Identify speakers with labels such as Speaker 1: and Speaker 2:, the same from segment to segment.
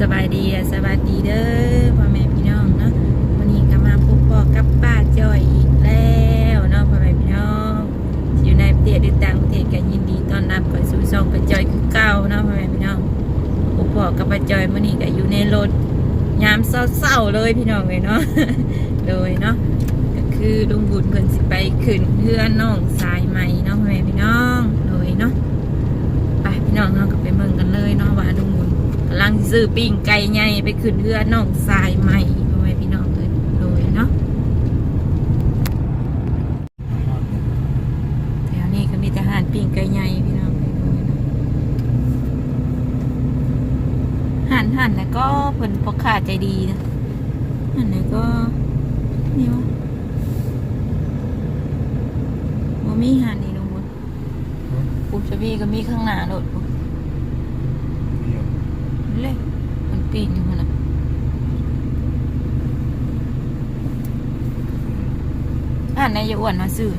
Speaker 1: สบายดีสบายดีเด้อพ่อแม่พี่น้องเนาะวันนี้ก็มาพบปอกับป้าจอยอีกแล้วเนาะพ่อแม่พี่น้องอยู่ในประเทศหรือต่างประเทศก็ยินดีต้อนรับเข้าสู่ช่องป้าจอยคือเก่าเนาะพ่อแม่พี่น้องพบปอกับป้าจอยมื้อนี้ก็อยู่ในรถยามเศร้าๆเลยพี่น้องเลยเนาะโดยเนาะก็คือลุงบุญเพิ่นสิไปขึ้นเพื่อนน้องสายใหม่เนาะพ่อแม่พี่น้องโดยเนาะไปพี่น้องเราก็ไปเมืองกันเลยเนาะว่าลุง ลังสิซื้อปิ้งไก่ใหญ่ไปขึ้นเรือน้องทรายใหม่ด้วยพี่น้องเลยโดยเนาะแถวนี้ก็มีทหารปิ้งไก่ใหญ่พี่น้องเลยโดยเนาะหันหันแล้วก็เพิ่นพกขาใจดีนะหันแล้วก็นี่วะบ่มีหันนี่ลุงบุญปูชบีก็มีข้างหน้ารถปุ๊บ เลยมันปีนอยู่มันอะอ่านในายอ้วนมาซื้อ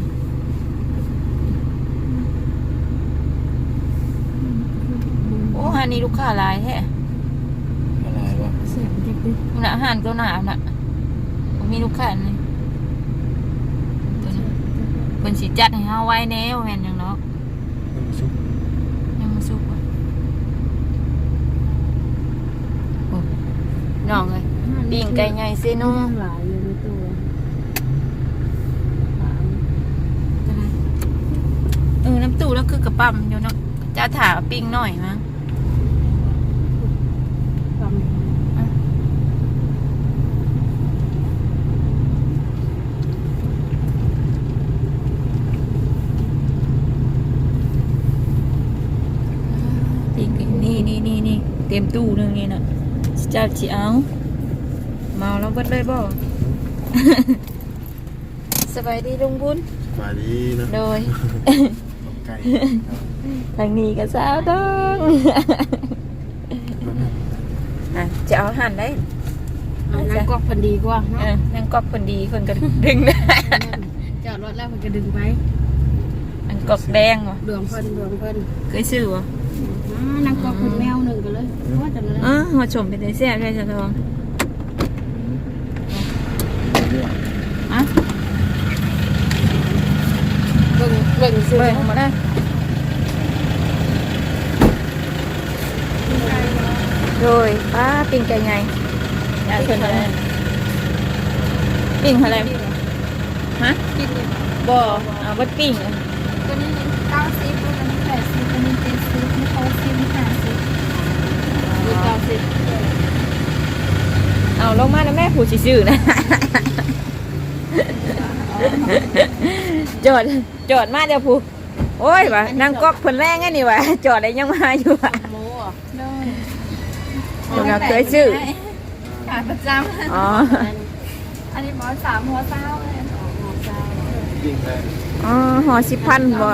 Speaker 1: โอ้ฮานี่ลูกค้าหลายแท้
Speaker 2: อะไรวะ
Speaker 3: เสียงเด็กดิ
Speaker 1: มันอาหารก็หนาวน่ะบ่มีลูกค้านี่ตัวนี้เพิ่นสิจัดให้เฮาไว้แน่ว่าแม่นหยังเนาะ
Speaker 2: น้ำซุป
Speaker 1: ยังมาสุกอะโอ้ น้องเลยปิ้งไก่ใหญ่เซโนุ่
Speaker 3: หลายอยู่ในตัวหลาย
Speaker 1: เออน้ำตู้แล้วคือกระปั๊มอยู่เนาะจะถาปิ้งหน่อยมั้ง
Speaker 3: ความ
Speaker 1: ปิ้งไก่นี่นี่นี่นี่เต็มตู้หนึงนี่นะ เจ้าจีเอา เมาแล้วเบิดเลยบ่ สบายดีลุงบุญ
Speaker 2: มาดีนะ
Speaker 1: โดย
Speaker 2: ไก่
Speaker 1: ทางนี้ก็สาวต้องอะจะเอาหั่นได้
Speaker 3: อันนั้นก็พอดีกว่า
Speaker 1: เอ
Speaker 3: เนาะ
Speaker 1: อนั่งกอบคนดีคนก็ดึงได้
Speaker 3: จอดรถแล้วมันก็ดึงไป
Speaker 1: อันกอกแดงวะ
Speaker 3: ดวงเพิ่นดวงเพิ่น
Speaker 1: เคยซื้อวะ
Speaker 3: อ่านั่งก็คุณแมวหนึ่งกันเลยว่าจังเลย
Speaker 1: เออหัวชมเป็นไอเสียใช่ไหมทองอะ
Speaker 3: เบิ่งเบิ่งซื้อ
Speaker 1: เบิ่งมาได้โดยป้าปิ้งไก่ไงอยากเชิญอะไรปิ้งอะไรฮะ
Speaker 3: กิน
Speaker 1: บ่เอาบัดปิ้งอะ
Speaker 3: ตัวนี้เก้าสิบตัวนี้แปดสิบตัวนี้เจ็ดสิบนี่เขาสิบนี่ห้าสิบนี่เก้า สิบ
Speaker 1: เอาลงมาแล้วแม่ผู้สิซื้อนะจอดจอดมาเดี๋ยวผู้โอ้ยวะนั่งก๊อกเพิ่นแรงไงนี่วะจอดได้ยังมาอยู่วะ
Speaker 3: โม่อะ
Speaker 1: เราเคยซื้อ
Speaker 3: ขาประจำ
Speaker 1: อ๋อ
Speaker 3: อันนี้หมอสามหัวเต้าเลยหัวเต้า
Speaker 2: จริงเลย
Speaker 1: อ๋อห่อสิบพันบ่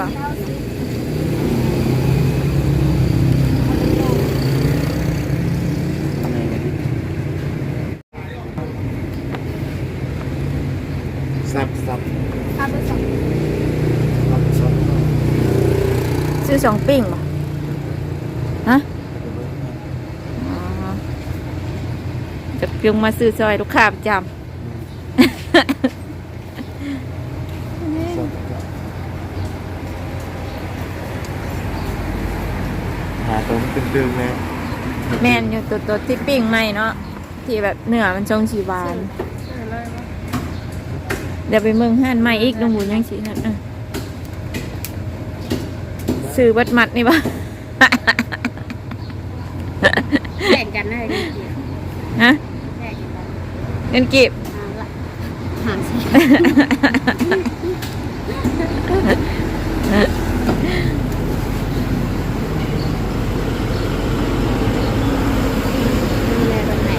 Speaker 2: ซับซับ
Speaker 3: ข้าวไปสอง
Speaker 2: ซับซับ
Speaker 1: ซื้อ สองปิ้งบ่ฮะอ๋อจะเพียงมาซื้อซอยลูกค้าประจ
Speaker 2: หาตรงตึงๆเลยำ
Speaker 1: แม่นอยู่ตัวตัวที่ปิ้งใหม่เนาะที่แบบเนื้อมันชงสีหวาน เดี๋ยวไปเมืองห้านใหม่อีกลุงบุญยังสีนั่นเออ ซื้อบัดมัดนี่บ่
Speaker 3: แบ่งกันได้กันเกี่ยว
Speaker 1: ฮะ
Speaker 3: แบ่งกันได้
Speaker 1: เงินกีบ
Speaker 3: อ่าละหาสิดูแลตรงไหน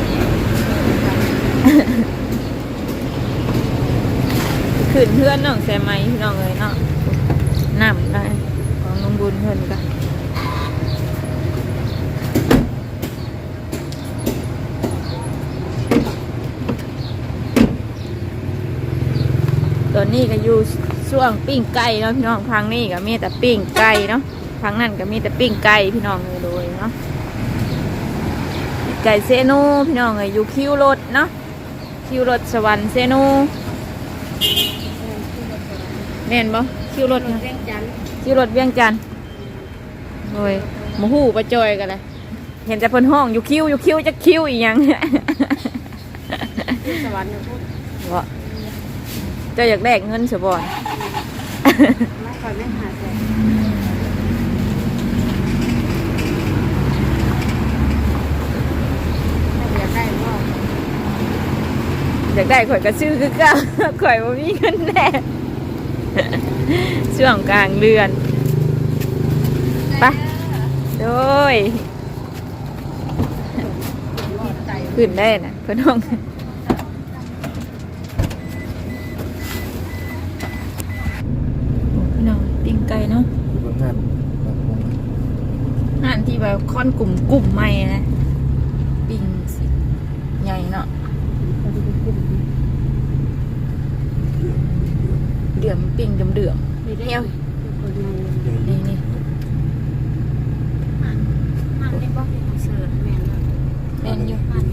Speaker 1: ขึ้นเพื่อนน้องแซมไหมพี่น้องเลยเนาะน้ำได้ของลุงบุญเพื่อนก็ตอนนี้ก็อยู่ช่วงปิ้งไก่เนาะพี่น้องพังนี่ก็มีแต่ปิ้งไก่เนาะพังนั่นก็มีแต่ปิ้งไก่พี่น้องเลยโดยเนาะไก่เซโนพี่น้องเอ้ยอยู่คิวรถเนาะคิวรถสวรรค์เซโนแม่นบ่คิวรถนะ
Speaker 3: เรียงจันทร์
Speaker 1: คิวรถเวียงจันทน์ โอ้ยหมูหูปลาจอยกันเลยเห็นแต่เพิ่นห้องอยู่คิวอยู่คิวจะคิวอีหยัง
Speaker 3: ที่สวรรค์นะพูด
Speaker 1: บ่เจ้าอยากแลกเงินเสยบ่อน
Speaker 3: ไม่ค่อยไม่หาใจถ้าอยากได้ก็
Speaker 1: อยากได้ข่อยก็ซื้อคือเก่าข่อยบ่มีเงินแน่ช่วงกลางเดือนไป โดยขึ้นได้นะเพื่อนห้องพี่น้องปิ้งไก่เนาะ
Speaker 2: อยู่บนงาน
Speaker 1: ที่แบบค่อนกลุ่มกลุ่มใหม่นะปิ้งสิใหญ่เนาะเดือมปิ้งเดือมเดือม
Speaker 3: ได้
Speaker 1: เที่ยว
Speaker 3: นี่นี่ได้บอกเสือแมนแล้ว
Speaker 1: แม่นอยู่
Speaker 3: มัน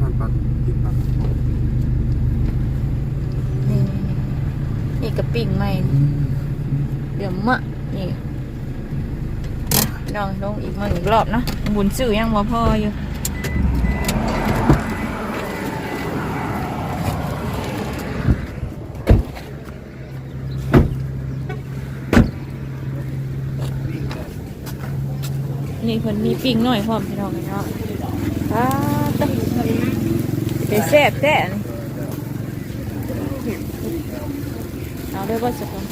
Speaker 2: งาปักกินปัก
Speaker 1: นี่นี่กระปิ้งใหม่เดือมมะนี่ลองลงอีกมาอีกรอบเนาะบุญซื้อยังบ่พออยู่นี่เพิ่นมีปิ้งหน่อยพร้อมพี่น้องกันเนาะ อ้าตึ้งเป็นแซ่บแท้นี่เอาได้บ่สักคน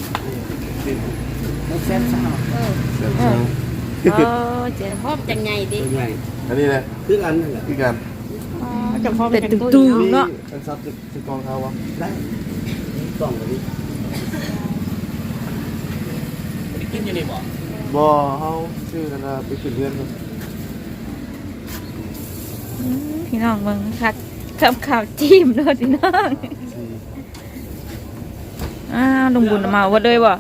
Speaker 2: เส้นสาว
Speaker 3: เออ
Speaker 2: เส้นสาว
Speaker 1: เออเจ๋ง
Speaker 3: พบจังไงดิ
Speaker 2: อันนี้แหละ
Speaker 4: คืออันนั่นแหละ
Speaker 2: พี่กัน
Speaker 3: จะพบ
Speaker 1: เป็น
Speaker 3: จัง
Speaker 1: ตุ้มๆเนาะ
Speaker 2: เป็นซับจะกองเขาวะ
Speaker 4: ได้ต้องแบบนี้กินอยู่นี่บ่
Speaker 2: บ่เขาชื่อกันนะไปขึ้นเรือนกัน
Speaker 1: พี่น้องเบิ่งคักทำข่าวจิ้มเด้อพี่น้อง
Speaker 2: สี่
Speaker 1: อ้าวลุงบุญเอามาว่าเลยบ่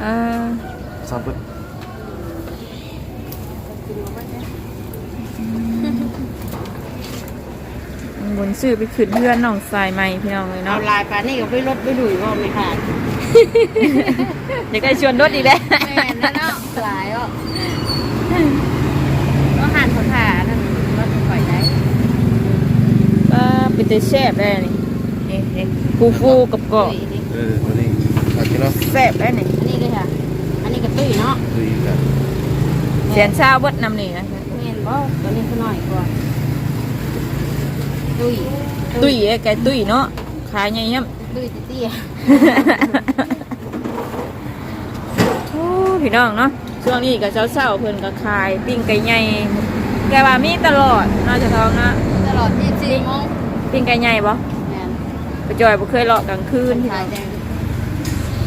Speaker 1: อ่า
Speaker 2: ซับเบิด
Speaker 1: ลุงบุญซื้อไปขึ้นเพื่อนน้องสายใหม่พี่น้องเลย
Speaker 3: เอา
Speaker 1: เนาะ
Speaker 3: ลายปลานี่ก็ไปรถไปดุยว่าไม่ขาด
Speaker 1: อยากได้ชวนรถอีกแล้ว
Speaker 3: แม่นั่นเนาะหลายอะก็หันขานั่นรถปล่อยได้
Speaker 1: ก็เป็นตัวแซ่บได้นี่นี่นี่ฟูฟูๆกับกรอบ
Speaker 2: เออตัวนี้มากินเนาะ
Speaker 1: แซ่บได้นี่
Speaker 3: อันนี้เลยค่ะ อันนี้ก็ตุ้ยเนาะ
Speaker 2: ตุยกัน
Speaker 1: แสนเช้าเบดนำนี่นะ
Speaker 3: เห็นบ่ตัวนี้คือน้อยกว่าตุ้ย
Speaker 1: ตุ้ยเอ้ยไก่ตุ้ยเนาะขายใหญ่ยับ
Speaker 3: ตุ้ยเตี้ย
Speaker 1: โอ้ พี่น้องเนาะช่วงนี้กับเช้าๆเพิ่นก็ขายปิ้งไก่ใหญ่แกว่ามีตลอดเน่าจะท้องนะ
Speaker 3: ตลอด24โมง
Speaker 1: ปิ้งไก่ใหญ่บ่
Speaker 3: แม่น
Speaker 1: ไปจอยบ่เคยเลาะกลางคืนพี่
Speaker 3: ถ่า
Speaker 1: น้
Speaker 3: ย
Speaker 1: อง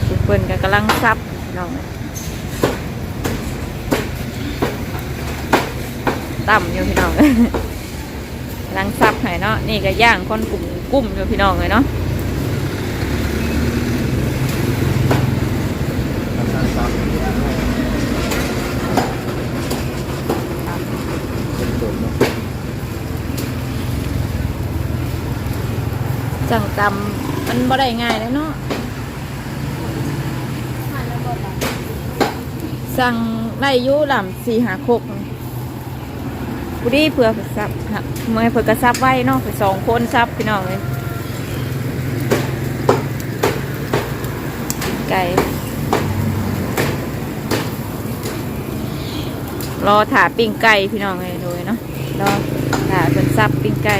Speaker 3: แต่
Speaker 1: เพิ่นก็กำลังซับพี่น้องต่ำอยู่พี่น้องกำลังซับให้เนาะนี่ก็ย่างคนกลุ่มกุ้มอยู่พี่น้องเลยเนาะ
Speaker 2: ซับซับเป็นตัวเนาะ
Speaker 1: จังตำมันบ่ได้ง่ายเลยเนาะสั่งได้อยุลำสี่หาคกกูดีเผื่อซับฮะเมื่อเผื่อกระซับไว้เนาะไปสองคนซับพี่น้องเลยไก่รอถาปิ้งไก่พี่น้องเลยโดยเนาะรอถาเป็นซับปิ้งไก่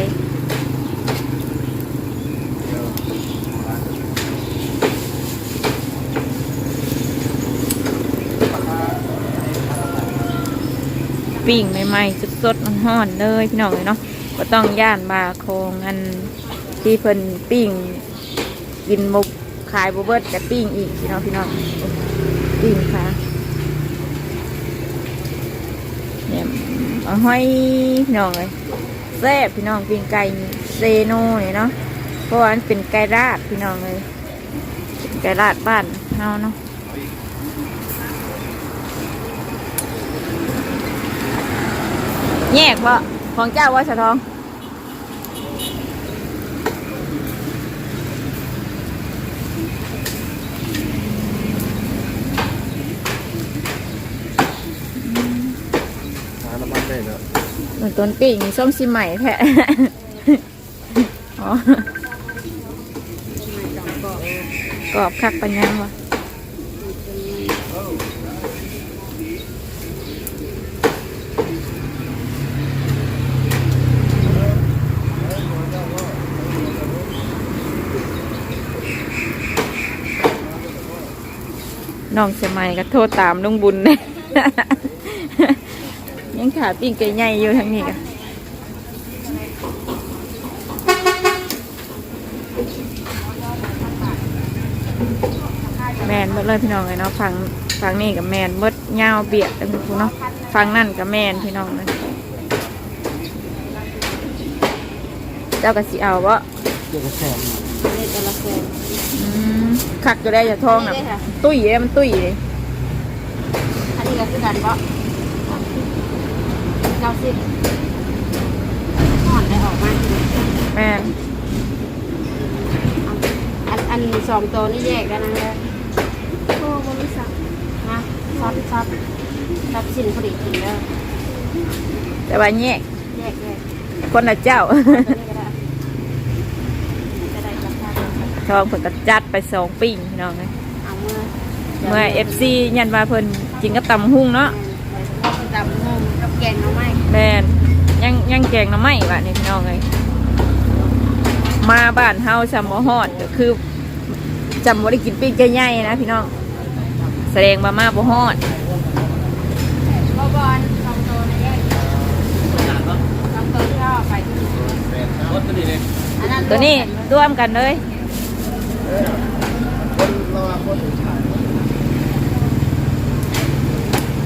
Speaker 1: ปิ้งใหม่ๆสดๆมันห่อนๆเลยพี่น้องเลยเนาะก็ต้องย่านบาโคงอันที่เพิ่นปิ้งกินมุกขายบุเบิดแต่ปิ้งอีกพี่น้องพี่น้องปิ้งค่ะเนี่ยเอาห้อยพี่น้องเลยแซ่บพี่น้องปิ้งไก่เซโน่เนี่ยเนาะเพราะว่ามันเป็นไก่ราดพี่น้องเลยไก่ราดบ้านเฮาเนาะ แยกบ่ของเจ้าว่าสะทอง
Speaker 2: หาน้ำมันได้เนาะ
Speaker 1: เหมือนต้นปีกนี่ส้มซิใหม่แท้ อ๋อกรอบคักปัญญาวะ น้องสมัยก็โทษตามลุงบุญเนี่ยยังขาปิ้งไก่ใหญ่อยู่ทั้งนี้กันแมนหมดเลยพี่น้องเลยเนาะฟังฟังนี่กับแมนหมดยาเบียดกันคุณเนาะฟังนั่นกับแมนพี่น้องเลยเจ้ากะสิเอาวะ
Speaker 2: เดี๋ยวก็แซ ม
Speaker 3: นี่แต่ละคน
Speaker 1: อืมคักจะได้จะทองน่ะ
Speaker 3: นี่เลยค่ะ
Speaker 1: ตุ้ยเอ้มันตุ้ยเลย
Speaker 3: อันนี้ก็คือกันบ่เก้าสิบห่อนได้ออกมา
Speaker 1: แมน
Speaker 3: อันอันสองตัวนี่แยกกันนะเลยโอ้บริษัทนะซับซับซับสินผลิตกินแล้ว
Speaker 1: แต่ว่าแยก
Speaker 3: แยกแยก
Speaker 1: คนละเจ้า
Speaker 3: ตัวนี้ก็ได้จะได้ราคาเดียวกัน
Speaker 1: ทองเพิ่นก็จัดไปสองปิ้งพี่น้องเลย
Speaker 3: เอาเมื่อ
Speaker 1: เมื่อเอฟซียันว่าเพิ่นกินกับตำหุ่งเนาะ
Speaker 3: ดำงงกับแกงเอาไหม
Speaker 1: แมนยังยังแกงหน้ำไม้ว่ะนี่พี่น้องเลยมาบ้านเฮาจำบ่ฮอดก็คือจำบ่ได้กินปิ้งใหญ่ๆนะพี่น้องแสดงว่ามาบ่ฮอด
Speaker 3: บอบอลสองตัวนี่แยกสองตัวที่เราเอาไปที่นี่
Speaker 4: รถตัวนี้เลย
Speaker 3: อันนั้น
Speaker 1: ตัวนี้ร่วมกันเลย
Speaker 2: คนเราว่าคนขาย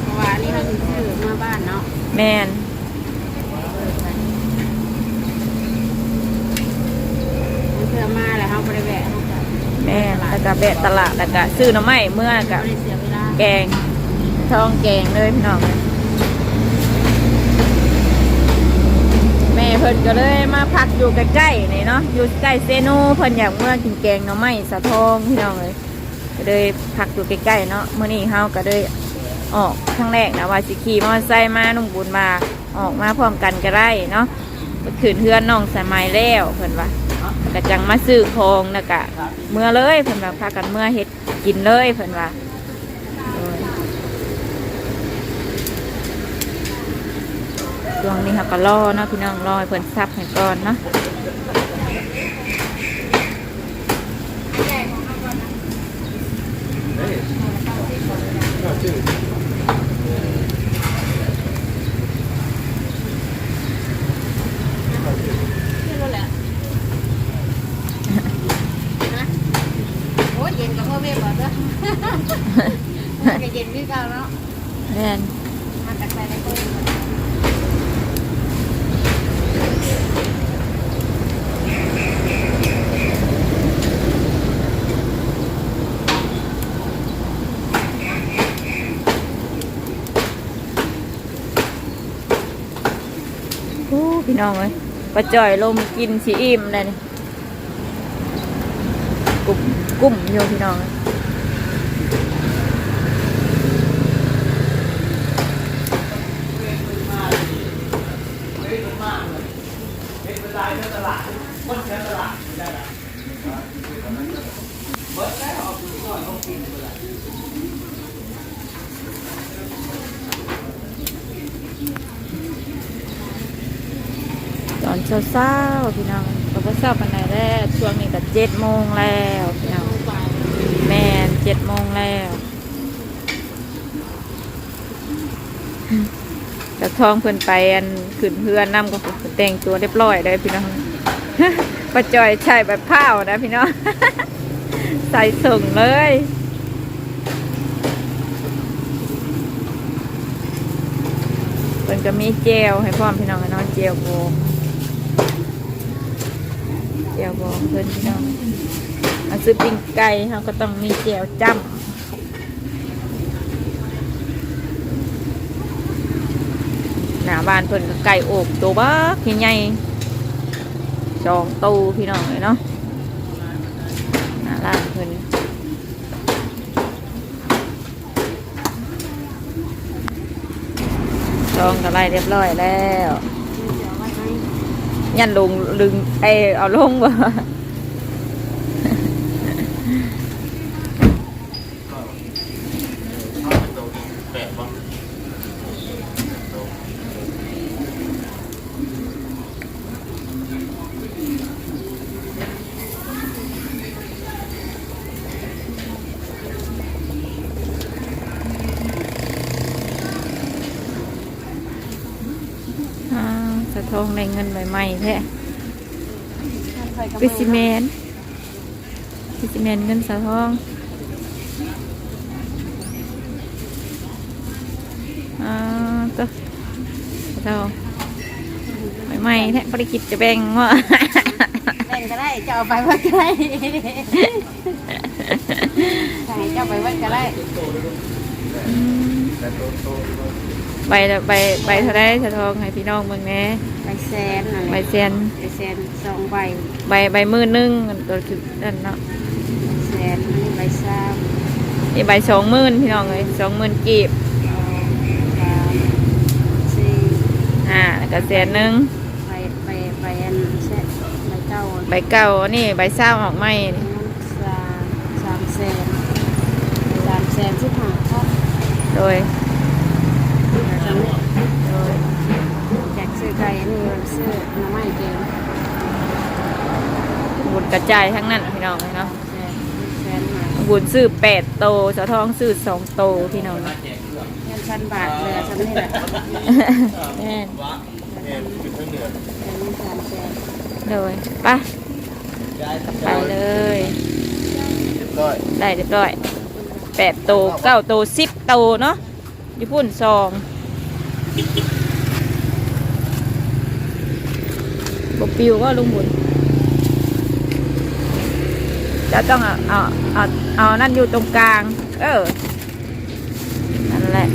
Speaker 3: เพราะว่าอันนี้เราซื้อมาบ้านเนาะ
Speaker 1: แมน
Speaker 3: มันคือมาแล้วเขาบริแวะเขาจะ
Speaker 1: แมนแล้วก็แบะตลาดแล้วก็ซื้อหน้ำไม้เมื่อ
Speaker 3: ไม่
Speaker 1: กับ
Speaker 3: ได้เสียเวลา
Speaker 1: แกงทองแกงเลยพี่น้อง เลยแม่เพิ่นก็เลยมาพักอยู่ใกล้ๆนี่เนาะอยู่ใกล้เซโนเพิ่นอยากเมื่อกินแกงหน่อไม้สะทองพี่น้องเลยก็เลยพักอยู่ใกล้ๆเนาะเมื่อนี้เฮาก็เลยออกครั้งแรกนะว่าสิขี่มอเตอร์ไซค์มานุ่งบุญมาออกมาพร้อมกันก็ได้เนาะขืนเพื่อนน้องสมัยแล้วเพิ่นว่าก็จังมาซื้อของนะกะเมื่อเลยเพิ่นว่าพากันเมื่อเฮ็ดกินเลยเพิ่นว่า ช่วงนี้ค่ะก็รอเนาะพี่น้องรอให้เพิ่นซับให้ก่อนเนาะ
Speaker 3: โอ้ยเย็นกับพ่อแม่บอกเด้อมันก็เย็นคือเก่าเนาะ
Speaker 1: แม่น
Speaker 3: มาจากไหนได้ก็
Speaker 1: โอ้ พี่น้องเอ้ยปลาจ่อยลมกินสีอิ่มเลยนี่กลุ่มกุ้มอยู่พี่น้องเอ้ย ตลาดไม่ได้หรอนเวลาตอนเช้าๆพี่น้องก็บ่เช้าปานใดแล้วช่วงนี้ก็เจ็ดโมงแล้วพี่น้องแม่นเจ็ดโมงแล้ว จากทองเพิ่นไปอันขึ้นเพื่อนนำก็แต่งตัวเรียบร้อยเลยพี่น้องปลาจอยใช่แบบผ้าวนะพี่น้องใส่ส่งเลยเพิ่นก็มีเจลให้พร้อพี่น้องน้องเจลโบเจลโบเพิ่นพี่น้องอันซื้อปิ้งไก่เขาก็ต้องมีเจลจ้ำ หน้าบ้านเพิ่นก็ไก่โอบตัวบักใหญ่ๆสองตูพี่น้องเลยเนาะหน้าร้านเพิ่นจองกันไรเรียบร้อยแล้ว
Speaker 3: ยั
Speaker 1: นลงลึงเอเอาลงบ่ แท้
Speaker 3: ใส่กระ
Speaker 1: วิ
Speaker 3: เป๋า
Speaker 1: ซิเมนวิซิเมนเงินสะทองอ่าตัวสะทองใหม่ๆแท้บริกิจจะแบ่งว่า
Speaker 3: แบ่งก็ได้จะเอาไปไว้ก็ได้ใช่จะเอาไปไว้ก็ได้
Speaker 2: แต่โตโต
Speaker 1: ใบละใบใบเท่าไรสะทองให้พี่น้องเบิ่งแหน่
Speaker 3: ใบแซ นนั่นแห
Speaker 1: ใบ
Speaker 3: ละ
Speaker 1: เซน
Speaker 3: ใบแซนสองใบ
Speaker 1: ใบใบมือหนึงตัวคือนั่นเนาะ
Speaker 3: แซนนี่ใบสาม
Speaker 1: นี่ใบสองหมื่นพี่น้องเลยสองหมื่นกีบ
Speaker 3: สองสามสี่
Speaker 1: อ่าแล้วก็แสนหนึ่ง
Speaker 3: ใบใบใบอันแซนใบเก้า
Speaker 1: ใบเก่านี่ใบเศร้าออกไม่นี่
Speaker 3: สามสามแสนสามแสนสิบห้าครับ
Speaker 1: โดย
Speaker 3: โดยอยากซื้อไก่อันนี้ซื้อหน้ำไม้เกม
Speaker 1: บุญกระจายทั้งนั้นพี่น้องเลยเนาะ
Speaker 3: แสนแสนหา
Speaker 1: บุญซื้อแปดโตสะทองซื้อสองโตพี่น้อง
Speaker 3: เงินพันบาทเหลือชั้นนี่แหละ
Speaker 1: แม่น
Speaker 2: เอ็นเป็นเท่าเดือน
Speaker 3: แสนสามแสน
Speaker 1: โดยไปไปเลย
Speaker 2: เรียบร้อย
Speaker 1: ได้เรียบร้อยแปดโตเก้าโตสิบโตเนาะญี่ปุ่นซองบก ปิวก็ลุงบุญจะต้องเอาเอาเอาเอานั่นอยู่ตรงกลาง เออ นั่นแหละ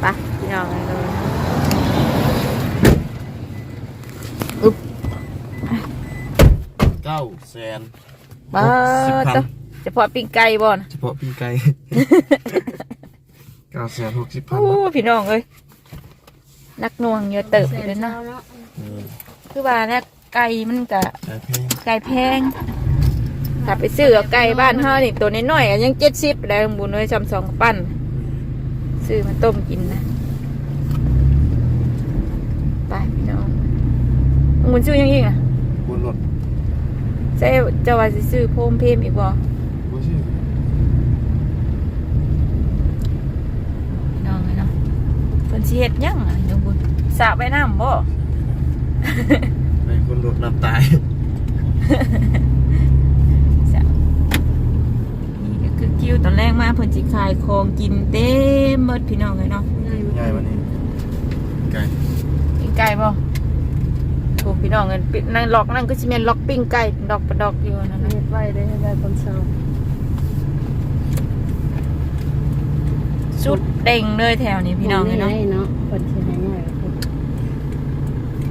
Speaker 1: ไปพี่น้องเลยเลยอุ๊บ
Speaker 2: เก้าแสน
Speaker 1: บ้า
Speaker 2: สิบ พัน
Speaker 1: ตัวเฉพาะปิ้งไก่บ่นะ
Speaker 2: เฉพาะปีไก่ เก้าแสนหกสิบพัน
Speaker 1: โอ้พี่น้องเอ้ยนักหน่วงเยอะเติบอยู่เลยเนาะ
Speaker 3: เนาะ
Speaker 1: คือว่าเนี่ยไก่มันกะ
Speaker 2: ใช่เพลง
Speaker 1: ไก่แพงถ้าไปซื้อเอาไก่บ้านเฮานี่ตัวน้อยๆอะยังเจ็ดสิบได้บุญเลยจำสองปั้นซื้อมาต้มกินนะไปพี่น้องบุญซื้อยังอีกอะ
Speaker 2: บนรถ
Speaker 1: เจ้าเจ้าว่าสิซื้อโพมเพมอีกบ่
Speaker 2: บ่ชื่อ
Speaker 1: พี่น้องเลยเนาะเพิ่น สิเฮ็ดหยังอะน้องบุญสระว่ายน้ำบ่
Speaker 2: ในคนรถน้ำตาย
Speaker 1: สระนี่ก็คือคิวตอนแรกมาเพิ่นสิขายของกินเต็มหมดพี่น้องเลยเนาะ
Speaker 2: ง่ายวันนี้ไก่
Speaker 1: ปิ้งไก่บ่โอ้พี่น้องเงินปินั่งล็อกนั่นก็สิแม่นล็อกปิ้งไก่ดอกประดอกอยู่นั่น
Speaker 3: เฮ็
Speaker 1: นะ
Speaker 3: ดไว้ได้ให้ได้คนเศร้า
Speaker 1: สุดเด้งเลยแถวนี้พี่น้องเลยเนาะ
Speaker 3: เนาะคนที่ให้ง่ย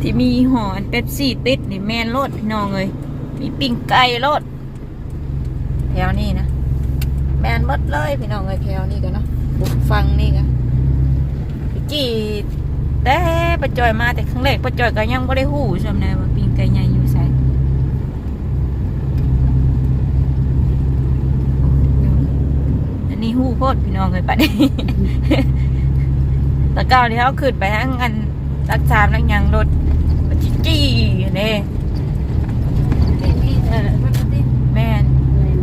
Speaker 1: ที่มีหออันเป๊ปซี่ติดนี่แมนโลดพี่น้องเลยมีปิ้งไก่โลดแถวนี้นะแมนหมดเลยพี่น้องเลยแถวนี้กันเนาะบุกฟังนี่กันพี่แต่ปะจอยมาแต่ครั้งแรกปะจอยก็ยังไม่ได้หู้ใช่ไหมว่าปิ้งไก่ใหญ่อยู่ไสอั นนี้หู้โพดพี่น้องเลยปะนี้ตะเก้าที่เขาขึ้นไปทั้งอันรักษาทั้งหยังรถมันจิจี้เนี่ย
Speaker 3: ที่นี่เออมันก็ติด
Speaker 1: แม่น
Speaker 3: เลย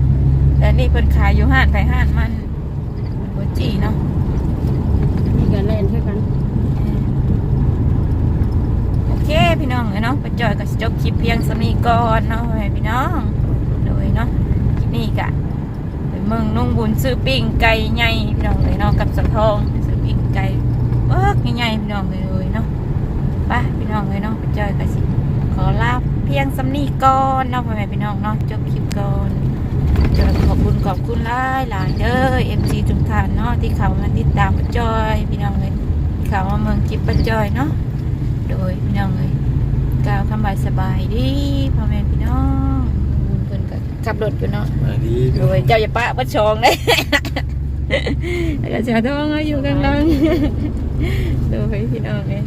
Speaker 1: แต่นี่เพิ่นขายอยู่ห้านไปห้านมันมันบ่จี้เนาะ
Speaker 3: นี่ก็เล่นคือกัน
Speaker 1: โอเคพี่น้องเอ้ยเนาะไปจอยกับจบคลิปเพียงสำนีก่อนเนาะให้พี่น้องโดยเนาะคลิปนี้กะไป เมืองนุ่งบุญซื้อปิ้งไก่ใหญ่พี่น้องเลยเนาะกับสังทองซื้อปิ้งไก่เบิกใหญ่ๆพี่น้องเลยเนาะไปพี่น้องเลยเนาะไปจอยกับสิขอลาเพียงสำนีก่อนเนาะพ่อแม่พี่น้องเนาะจบคลิปก่อนจอยขอบคุณขอบคุณหลายหลายเด้อเอฟซีทุกท่านเนาะที่เขามาติดตามป้าจอยพี่น้องเลยที่เขามาเมืองจิบป้าจอยเนาะโดยพี่น้องเลยกล่าวคำบายสบายดีพ่อแม่พี่น้อง ขับรถอยู่เนาะ
Speaker 2: มาดี
Speaker 1: โดยเจ้าอย่าปะบัดชองเลยแล้วก็เสียท้องเอาอยู่กลางหลังโดยพี่น้องเลย